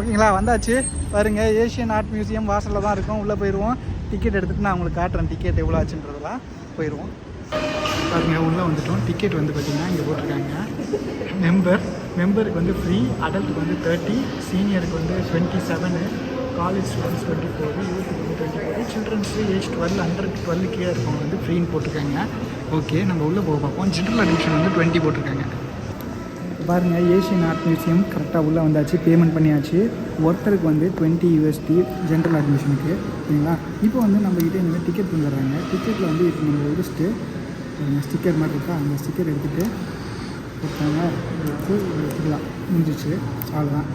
ஓகேங்களா? வந்தாச்சு. பாருங்க ஏஷியன் ஆர்ட் மியூசியம் வாசலில் தான் இருக்கும். உள்ளே போயிடுவோம் டிக்கெட் எடுத்துகிட்டு நான் உங்களுக்கு காட்டுறேன். டிக்கெட் எவ்வளோ ஆச்சுன்றதெல்லாம் போயிடுவோம் பாருங்க உள்ளே வந்துட்டோம். டிக்கெட் வந்து பார்த்தீங்கன்னா இங்கே போட்டிருக்காங்க. மெம்பர் மெம்பருக்கு வந்து ஃப்ரீ அடல்ட்டுக்கு வந்து தேர்ட்டி சீனியருக்கு வந்து twenty seven college students twenty four யூத்துக்கு வந்து twenty four childrens age twelve under twelve இருக்கவங்க வந்து ஃப்ரீன்னு போட்டிருக்காங்க. ஓகே நம்ம உள்ளே போக பார்ப்போம். ஜென்ரல் அட்மிஷன் வந்து டுவெண்ட்டி போட்டிருக்காங்க. பாருங்கள் ஏஷியன் ஆர்ட் மியூசியம் கரெக்டாக உள்ளே வந்தாச்சு பேமெண்ட் பண்ணியாச்சு. ஒருத்தருக்கு வந்து டுவெண்ட்டி யூஎஸ்டி ஜென்ரல் அட்மிஷனுக்கு ஓகேங்களா இப்போ வந்து நம்ம கிட்டே இந்த டிக்கெட் தந்துடுறாங்க. டிக்கெட்டில் வந்து இப்போ நம்ம எடுத்துட்டு ஸ்டிக்கர் மாதிரி இருக்கா? அந்த ஸ்டிக்கர் எடுத்துகிட்டு ஒருத்தவங்க எடுத்து எடுத்துக்கலாம் முடிஞ்சிச்சு. அவ்வளோதான்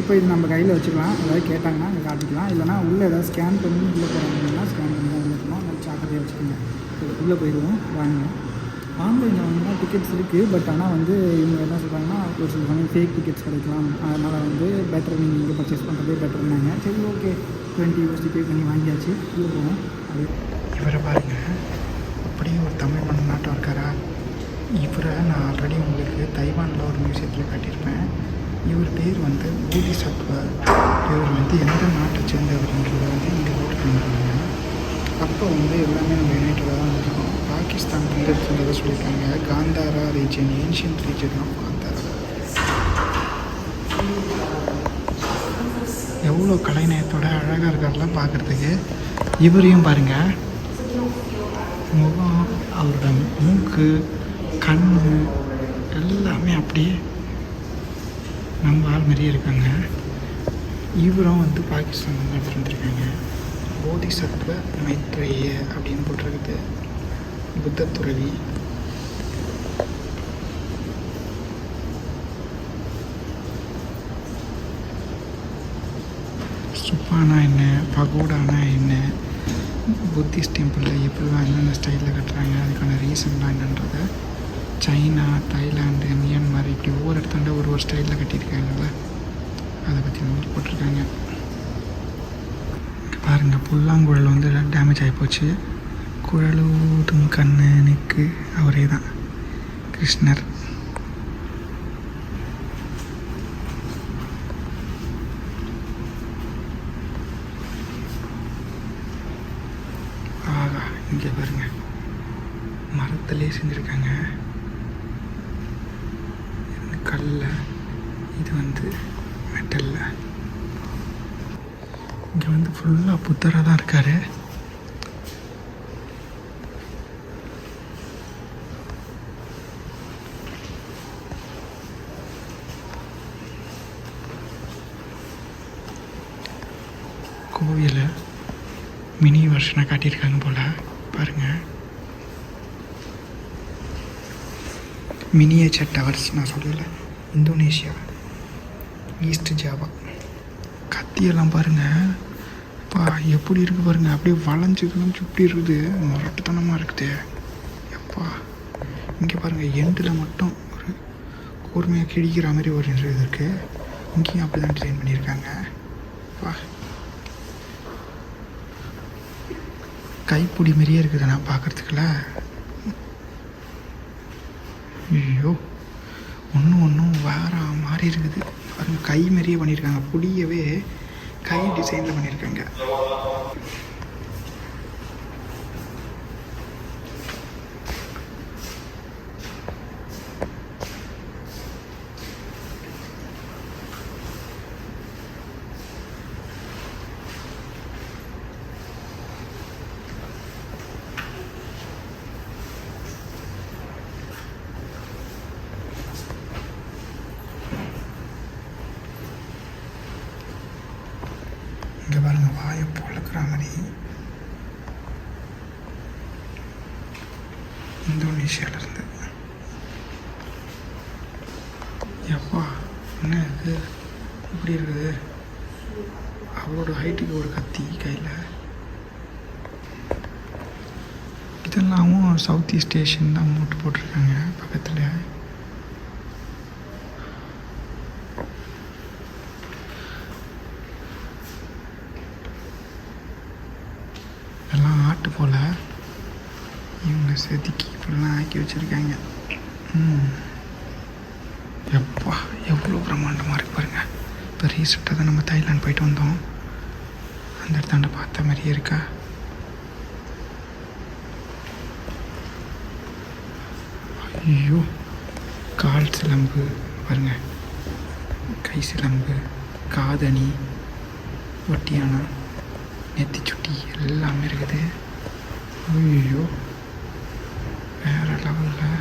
இப்போ இது நம்ம கையில் வச்சுக்கலாம். ஏதாவது கேட்டாங்கன்னா அங்கே காட்டிக்கலாம். இல்லைனா உள்ளே ஏதாவது ஸ்கேன் பண்ணி உள்ளே போகிறாங்கன்னா ஸ்கேன் பண்ணி தான் உள்ளே போகணும் நல்லா சாக்கடையாக வச்சுக்கோங்க. உள்ளே போயிடுவோம். வாங்க. ஆன்லைனில் வாங்கினா டிக்கெட்ஸ் இருக்குது பட் ஆனால் வந்து இவங்க என்ன சொல்கிறாங்கன்னா ஒரு சில சமயம் ஃபேக் டிக்கெட்ஸ் கிடைக்கலாம். அதனால் வந்து பெட்டர் நீங்கள் இங்கே பர்ச்சேஸ் பண்ணுறதே பெட்டர்னாங்க சரி ஓகே டுவெண்ட்டி யூஎஸ்டி பே பண்ணி வாங்கியாச்சு. உள்ளே போவோம். அது இவரை பாருங்கள் அப்படியே ஒரு தமிழ் மண் நாட்டம் இருக்காரா? இவரை நான் ஆல்ரெடி உங்களுக்கு தைவானில் ஒரு மியூசியத்தில் காட்டியிருப்பேன். இவர் பேர் வந்து பூதி சத்வா இவர் வந்து எந்த நாட்டை சேர்ந்தவர்ன்றதை வந்து இங்கே போட்டுருக்காங்க அப்போ வந்து எல்லாமே நம்ம யுனைட்டடாக தான் இருக்கோம் பாகிஸ்தான் வந்து சொல்லியிருக்காங்க Gandhara region ancient region of Gandhara. எவ்வளோ கலைநயத்தோட அழகாக இருக்கார்லாம் பார்க்குறதுக்கு. இவரையும் பாருங்கள் முகம் அவரோட மூக்கு கண் எல்லாமே அப்படியே நம்ம ஆள் மாதிரியே இருக்காங்க. இவரும் வந்து பாகிஸ்தான் வந்து இருந்திருக்காங்க போதிசத்துவ மைத்ரேய அப்படின்னு போட்டிருக்குது. புத்த துறவி சுப்பானா என்ன பகோடானா என்ன புத்திஸ்ட் டெம்பிளில் எப்படிலாம் என்னென்ன ஸ்டைலில் கட்டுறாங்க அதுக்கான ரீசன்லாம் என்னன்றதை சைனா தாய்லாந்து மியான்மர் இப்படி ஒவ்வொரு இடத்தாண்ட ஒரு ஒரு ஸ்டைலில் கட்டியிருக்காங்கல்ல அதை பற்றி வந்து போட்டிருக்காங்க. பாருங்கள் புல்லாங்குழல் வந்து டேமேஜ் ஆகிப்போச்சு குழலூதும் கண்ணனுக்கு அவரே தான் கிருஷ்ணர். ஆகா இங்கே பாருங்க. மரத்திலே செஞ்சுருக்காங்க. கல்லில் கல்ல இது வந்து மெட்டலில். இங்கே வந்து ஃபுல்லாக புத்தராக தான் இருக்காரு. மினி வருஷனாக காட்டியிருக்காங்க போல். பாருங்கள் மினியேச்சர் டவர்ஸ் நான் சொல்லலை. Indonesia East Java. கத்தியெல்லாம் பாருங்கள் அப்பா எப்படி இருக்குது பாருங்கள் அப்படியே வளைஞ்சு கிழஞ்சு இப்படி இருக்குது. முரட்டுத்தனமாக இருக்குது. எப்பா. இங்கே பாருங்கள் எண்டில் மட்டும் ஒரு கூர்மையாக கிழிக்கிற மாதிரி ஒரு இது இருக்குது இங்கேயும் அப்படி தான் டிசைன் பண்ணியிருக்காங்க. பா. கைப்பிடி மாதிரியே இருக்குது நான் பார்க்குறதுக்குல ஐயோ ஒன்றும் ஒன்றும் வேற மாதிரி இருக்குது. பாருங்கள் கை மாதிரியே பண்ணியிருக்காங்க. புடியவே கை டிசைனில் பண்ணியிருக்காங்க இங்கே பாருங்க வாயை பொழக்கிற இந்தோனேஷியாவிலேருந்து. எப்பா என்ன இது இப்படி இருக்குது? அவளோட ஹைட்டுக்கு ஒரு கத்தி கையில். இதெல்லாமும் சவுத் ஈஸ்ட் ஏஷியன் தான் மூட்டு போட்டிருக்காங்க பக்கத்தில். பாட்டு போல். இவங்க செதுக்கி இப்படிலாம் ஆக்கி வச்சுருக்காங்க. எப்பா எவ்வளோ பிரம்மாண்டமாக இருக்கு பாருங்க. இப்போ ரீசெண்டாக தான் நம்ம தாய்லாந்து போயிட்டு வந்தோம். அந்த இடத்தாண்ட பார்த்த மாதிரியே இருக்கா? ஐயோ கால் சிலம்பு பாருங்க. கை சிலம்பு காதணி ஒட்டியானா நெத்தி சுட்டி எல்லாமே இருக்குது. ஐயோ வேற லெவலில்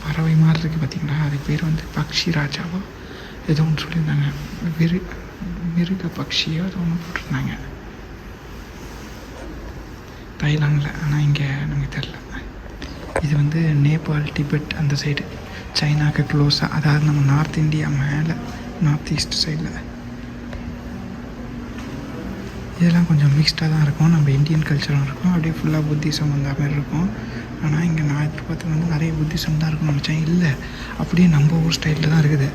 பறவை மாதிரி இருக்குது பார்த்தீங்களா அது பேர் வந்து பக்ஷி ராஜாவோ ஏதோ ஒன்று சொல்லியிருந்தாங்க மிரு மிருக பக்ஷியோ ஏதோ ஒன்று போட்டிருந்தாங்க தைலாங்கில் ஆனால் இங்கே நமக்கு தெரில இது வந்து நேபாள் டிபெட் அந்த சைடு சைனாக்கு க்ளோஸாக அதாவது நம்ம நார்த் இந்தியா மேலே நார்த் ஈஸ்ட் சைடில் இதெல்லாம் கொஞ்சம் மிக்ஸ்டாக தான் இருக்கும். நம்ம இந்தியன் கல்ச்சரும் இருக்கும். அப்படியே ஃபுல்லாக புத்திசம் வந்த மாதிரி இருக்கும். ஆனால் இங்கே நான் இப்போ பார்த்து வந்து நிறைய புத்திசம் தான் இருக்கும் நினச்சேன். இல்லை அப்படியே நம்ம ஊர் ஸ்டைலில் தான் இருக்குது.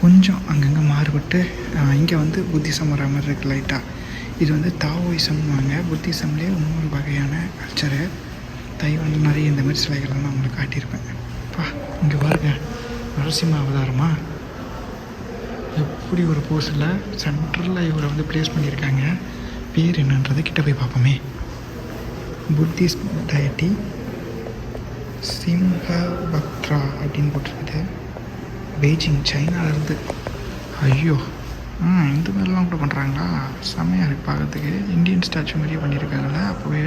கொஞ்சம் அங்கங்கே மாறுபட்டு இங்கே வந்து புத்திசம் வர மாதிரி இருக்குது லைட்டாக இது வந்து தாவோயிசம்வாங்க புத்திசம்லேயே இன்னொரு வகையான கல்ச்சரு தைவான் நிறைய இந்த மாதிரி சிலைகள்லாம் நான் உங்களுக்கு காட்டியிருப்பேன். பா இங்கே பாருங்க. நரசிம்ம அவதாரமா? எப்படி ஒரு போஸில் சென்ட்ரலில் இவரை வந்து ப்ளேஸ் பண்ணியிருக்காங்க? பேர் என்னன்றதை கிட்ட போய் பார்ப்போமே. புத்திஸ்ட் டயட்டி சிம்ஹ பக்ட்ரா அப்படின்னு போட்டிருக்குது. பெய்ஜிங் சைனாலேருந்து ஐயோ. ஆ இந்த மாதிரிலாம் கூட பண்ணுறாங்களா செம்மையாக இருக்குது பார்க்கறதுக்கு. இந்தியன் ஸ்டாச்சு மாதிரியே பண்ணியிருக்காங்கல்ல அப்போவே.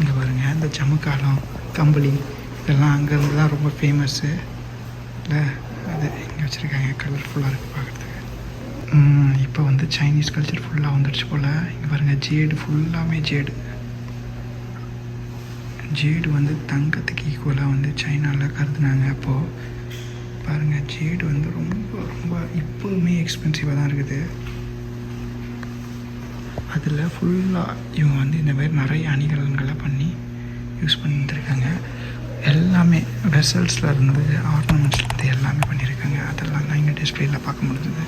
இங்கே பாருங்க இந்த ஜமுக்காலம் கம்பளி இதெல்லாம் அங்கேருந்து தான் ரொம்ப ஃபேமஸ்ஸு இல்லை அது இங்கே வச்சுருக்காங்க. கலர்ஃபுல்லாக இருக்குது பார்க்குறதுக்கு. இப்போ வந்து சைனீஸ் கல்ச்சர் ஃபுல்லாக வந்துடுச்சு போல். இங்கே பாருங்கள் ஜேடு ஃபுல்லாமே ஜேடு ஜேடு வந்து தங்கத்துக்கு ஈக்குவலாக வந்து சைனாவில் கருதுனாங்க. அப்போது பாருங்கள் ஜேடு வந்து ரொம்ப ரொம்ப இப்போவுமே எக்ஸ்பென்சிவாக தான் இருக்குது. அதில் ஃபுல்லாக இவங்க வந்து இந்த மாதிரி நிறைய அணிகலன்களை பண்ணி யூஸ் பண்ணியிருக்காங்க எல்லாமே வெசல்ஸில் இருந்து ஆர்னமெண்ட்ஸ்லேருந்து எல்லாமே பண்ணியிருக்காங்க. அதெல்லாம் தான் இங்கே டிஸ்பிளேயில் பார்க்க முடிஞ்சது.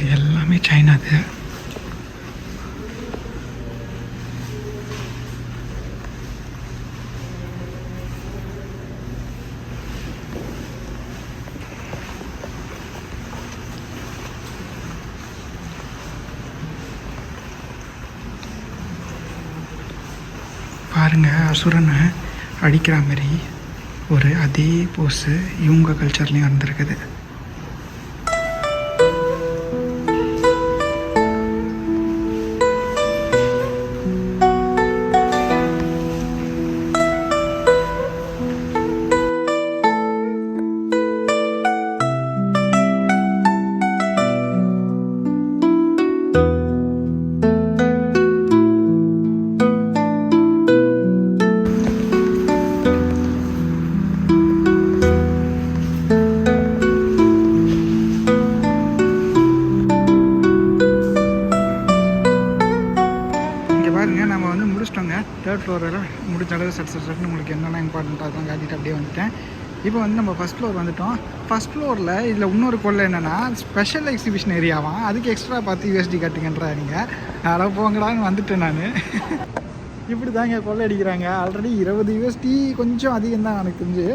இது எல்லாமே சைனாது பாருங்க அசுரனை அடிக்கிற மாதிரி ஒரு அதே போஸு இவங்க கல்ச்சர்லேயும் இருந்திருக்குது தேர்ட் ஃப்ளோரில் முடிஞ்ச அளவு சட் சட் சட்னு உங்களுக்கு என்னென்ன இம்பார்ட்டண்ட்டாக காட்டிட்டு அப்படியே வந்துட்டேன். இப்போ வந்து நம்ம ஃபஸ்ட் ஃப்ளோர் வந்துவிட்டோம் ஃபஸ்ட் ஃப்ளோரில் இதில் இன்னொரு கொள்ளை என்னென்னா ஸ்பெஷல் எக்ஸிபிஷன் ஏரியாவாம் அதுக்கு எக்ஸ்ட்ரா பார்த்து யூஎஸ்டி கட்டுங்கன்றாங்க அதெல்லாம் போங்கடான்னு வந்துட்டேன் நான். இப்படி தாங்க கொள்ளை அடிக்கிறாங்க. ஆல்ரெடி இருபது யூஎஸ்டி கொஞ்சம் அதிகம் தான் எனக்கு தெரிஞ்சு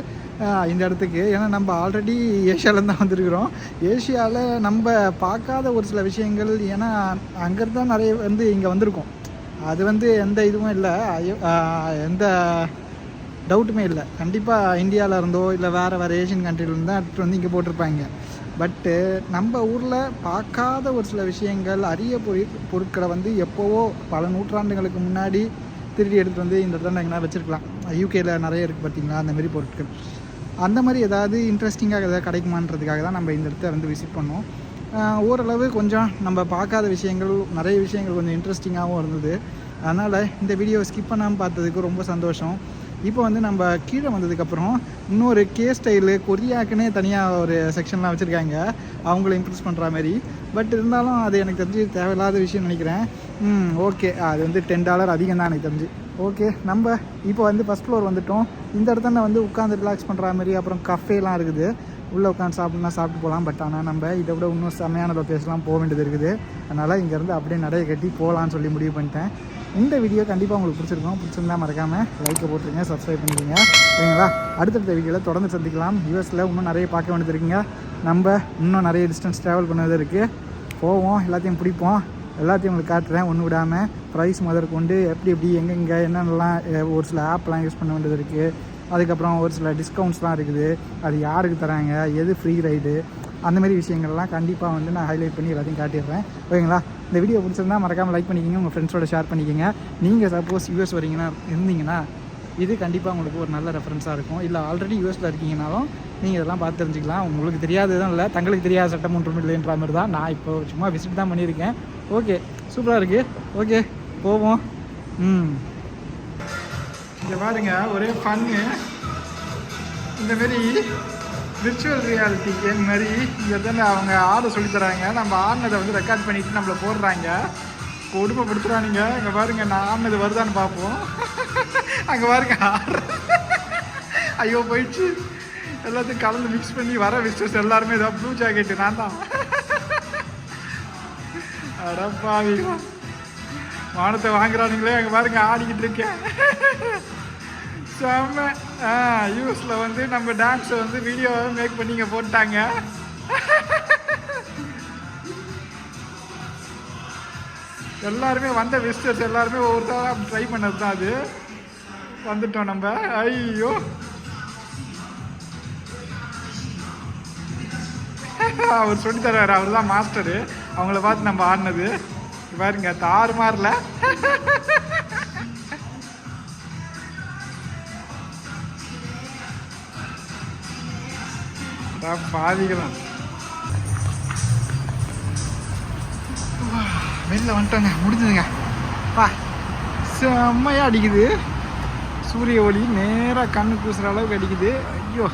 இந்த இடத்துக்கு. ஏன்னா நம்ம ஆல்ரெடி ஏஷியாவிலேருந்து தான் வந்திருக்கிறோம். ஏஷியாவில் நம்ம பார்க்காத ஒரு சில விஷயங்கள் ஏன்னா அங்கேருந்து தான் நிறைய வந்து இங்கே வந்திருக்கோம். அது வந்து எந்த இதுவும் இல்லை. ஐயோ- எந்த டவுட்டுமே இல்லை. கண்டிப்பாக இந்தியாவில் இருந்தோ இல்லை வேறு வேறு ஏஷியன் கண்ட்ரிலேருந்து தான் எடுத்துகிட்டு வந்து இங்கே போட்டிருப்பாங்க. பட்டு நம்ம ஊரில் பார்க்காத ஒரு சில விஷயங்கள் அரிய பொரு பொருட்களை வந்து எப்போவோ பல நூற்றாண்டுகளுக்கு முன்னாடி திருடி எடுத்துகிட்டு வந்து இந்த இடத்துல எங்கன்னா வச்சுருக்கலாம். யூகேயில் நிறைய இருக்குது பார்த்திங்களா அந்தமாரி பொருட்கள். அந்த மாதிரி ஏதாவது இன்ட்ரெஸ்டிங்காக ஏதாவது கிடைக்குமான்றதுக்காக தான் நம்ம இந்த இடத்த வந்து விசிட் பண்ணோம். ஓரளவு கொஞ்சம் நம்ம பார்க்காத விஷயங்கள் நிறைய விஷயங்கள் கொஞ்சம் இன்ட்ரெஸ்டிங்காகவும் இருந்தது. அதனால் இந்த வீடியோ ஸ்கிப் பண்ணாமல் பார்த்ததுக்கு ரொம்ப சந்தோஷம். இப்போ வந்து நம்ம கீழே வந்ததுக்கப்புறம் இன்னொரு கே ஸ்டைலு கொரியாக்குன்னே தனியாக ஒரு செக்ஷன்லாம் வச்சுருக்காங்க. அவங்கள இம்ப்ரெஸ் பண்ணுற மாதிரி. பட் இருந்தாலும் அது எனக்கு தெரிஞ்சு தேவையில்லாத விஷயம் நினைக்கிறேன். ம் ஓகே அது வந்து டென் டாலர் அதிகம் தான் எனக்கு தெரிஞ்சு. ஓகே நம்ம இப்போ வந்து ஃபஸ்ட் ஃப்ளோர் வந்துட்டோம். இந்த இடத்துல வந்து உட்காந்து ரிலாக்ஸ் பண்ணுற மாதிரி அப்புறம் கஃபேலாம் இருக்குது. உள்ளே உட்காந்து சாப்பிட்னா சாப்பிட்டு போகலாம். பட் ஆனால் நம்ம இதை விட இன்னும் செம்மையான லொக்கேஷன்லாம் போக வேண்டியது இருக்குது. அதனால் இங்கேருந்து அப்படியே நடைய கட்டி போகலான்னு சொல்லி முடிவு பண்ணிட்டேன். இந்த வீடியோ கண்டிப்பாக உங்களுக்கு பிடிச்சிருக்கும். பிடிச்சிருந்தா மறக்காமல் லைக்கை போட்டுருங்க சப்ஸ்கிரைப் பண்ணிக்கோங்க சரிங்களா? அடுத்தடுத்த வீடியோவில் தொடர்ந்து சந்திக்கலாம். யூஎஸில் இன்னும் நிறைய பார்க்க வேண்டியது இருக்குங்க. நம்ம இன்னும் நிறைய டிஸ்டன்ஸ் ட்ராவல் பண்ணது இருக்குது போவோம் எல்லாத்தையும் பிடிப்போம். எல்லாத்தையும் உங்களுக்கு காட்டுறேன். ஒன்று விடாமல் ப்ரைஸ் முதற்கொண்டு எப்படி எப்படி எங்கெங்கே என்னென்னலாம் ஒரு சில ஆப்லாம் யூஸ் பண்ண வேண்டியது இருக்குது அதுக்கப்புறம் ஒரு சில டிஸ்கவுண்ட்ஸ்லாம் இருக்குது. அது யாருக்கு தராங்க? எது ஃப்ரீ ரைடு அந்த மாதிரி விஷயங்கள்லாம் கண்டிப்பாக வந்து நான் ஹைலைட் பண்ணி எல்லாத்தையும் காட்டிடுறேன். ஓகேங்களா? இந்த வீடியோ பிடிச்சிருந்தா மறக்காமல் லைக் பண்ணிக்கிங்க உங்கள் ஃப்ரெண்ட்ஸோட ஷேர் பண்ணிக்கோங்க. நீங்கள் சப்போஸ் யூஎஸ் வரீங்கன்னா இருந்தீங்கன்னா இது கண்டிப்பாக உங்களுக்கு ஒரு நல்ல ரெஃபரன்ஸாக இருக்கும். இல்லை ஆல்ரெடி யூஎஸில் இருக்கீங்கனாலும் நீங்கள் இதெல்லாம் பார்த்து தெரிஞ்சுக்கலாம். உங்களுக்கு தெரியாததும் இல்லை தங்களுக்கு தெரியாத சட்டம் ஒன்றும் இல்லைன்ற மாதிரி தான் நான் இப்போ சும்மா விசிட் தான் பண்ணியிருக்கேன். ஓகே சூப்பராக இருக்குது ஓகே போவோம். ம். இங்கே பாருங்க ஒரே ஃபன்னு இந்தமாரி விர்ச்சுவல் ரியாலிட்டி கேம் மாதிரி இங்கே தானே அவங்க ஆட சொல்லித்தராங்க நம்ம ஆடினதை வந்து ரெக்கார்ட் பண்ணிட்டு நம்மளை போடுறாங்க. கொடுமைப்படுத்துறானுங்க. இங்கே பாருங்க நான் ஆடினது வருதான்னு பார்ப்போம். அங்கே பாருங்க ஆடுற ஐயோ போயிடுச்சு. எல்லாத்தையும் கலந்து மிக்ஸ் பண்ணி வர விஸ்டர்ஸ் எல்லாருமே ஏதாவது ப்ளூ ஜாக்கெட்டு நான் தான். அடப்பாவிங்களா வானத்தை வாங்குறானுங்களே அங்கே பாருங்க ஆடிக்கிட்டு இருக்கேன். செம்ம. யூஸில் வந்து நம்ம டான்ஸை வந்து வீடியோவை மேக் பண்ணிங்க போட்டாங்க. எல்லாருமே வந்த விசிட்டர்ஸ் எல்லாருமே ஒவ்வொருத்தராக ட்ரை பண்ணது தான் அது. வந்துட்டோம் நம்ம. ஐயோ. அவர் சொல்லித்தர்றாரு அவர் தான் மாஸ்டரு அவங்கள பார்த்து நம்ம ஆடினது. பாருங்க தாறு மாறல. பாதிக்கலாம் வெளில வந்துட்டோங்க முடிஞ்சதுங்க. வா செம்மையாக அடிக்குது. சூரிய ஒளி நேராக கண்ணு கூசுகிற அளவுக்கு அடிக்குது. ஐயோ.